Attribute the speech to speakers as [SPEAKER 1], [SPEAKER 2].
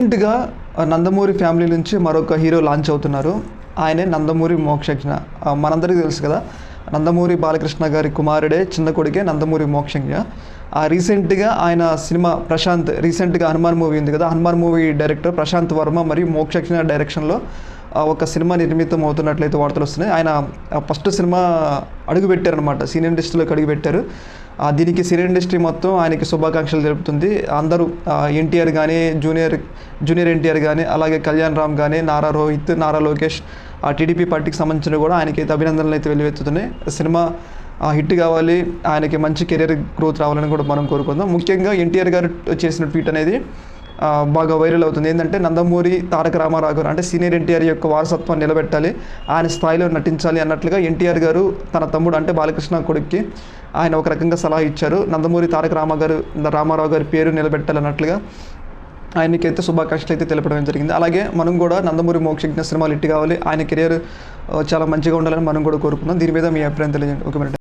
[SPEAKER 1] రీసెంట్గా నందమూరి ఫ్యామిలీ నుంచి మరొక హీరో లాంచ్ అవుతున్నారు. ఆయనే నందమూరి మోక్షజ్ఞ. మనందరికీ తెలుసు కదా నందమూరి బాలకృష్ణ గారి కుమారుడే చిన్న కొడుకే నందమూరి మోక్షజ్ఞ. ఆ రీసెంట్గా ఆయన సినిమా ప్రశాంత్ రీసెంట్గా హనుమాన్ మూవీ ఉంది కదా హనుమాన్ మూవీ డైరెక్టర్ ప్రశాంత్ వర్మ మరియు మోక్షజ్ఞ డైరెక్షన్లో ఒక సినిమా నిర్మితం అవుతున్నట్లయితే వార్తలు వస్తున్నాయి. ఆయన ఫస్ట్ సినిమా అడుగుపెట్టారనమాట సినీ సీనియర్ ఇండస్ట్రీలోకి అడుగుపెట్టారు ఆ, దీనికి సినీ ఇండస్ట్రీ మొత్తం ఆయనకి శుభాకాంక్షలు తెలుపుతుంది. అందరూ ఎన్టీఆర్ కానీ జూనియర్ జూనియర్ ఎన్టీఆర్ కానీ అలాగే కళ్యాణ్ రామ్ కానీ నారా రోహిత్ నారా లోకేష్ ఆ టీడీపీ పార్టీకి సంబంధించిన కూడా ఆయనకైతే అభినందనలు అయితే వెల్లువెత్తుతున్నాయి. సినిమా ఆ, హిట్ కావాలి ఆయనకి మంచి కెరీర్ గ్రోత్ రావాలని కూడా మనం కోరుకుందాం. ముఖ్యంగా ఎన్టీఆర్ గారు చేసిన ట్వీట్ అనేది బాగా వైరల్ అవుతుంది. ఏంటంటే నందమూరి తారక రామారావు గారు అంటే సీనియర్ ఎన్టీఆర్ యొక్క వారసత్వాన్ని నిలబెట్టాలి. ఆయన స్థాయిలో నటించాలి అన్నట్లుగా ఎన్టీఆర్ గారు తన తమ్ముడు అంటే బాలకృష్ణ కొడుక్కి ఆయన ఒక రకంగా సలహా ఇచ్చారు. నందమూరి తారక రామ గారు రామారావు గారి పేరు నిలబెట్టాలన్నట్లుగా ఆయనకైతే శుభాకాంక్షలు అయితే తెలపడం జరిగింది. అలాగే మనం కూడా నందమూరి మోక్షజ్ఞ సినిమాలు ఇట్టి కావాలి. ఆయన కెరియర్ చాలా మంచిగా ఉండాలని మనం కూడా కోరుకుందాం. దీని మీద మీ అభిప్రాయం తెలియజేయండి. Okay madam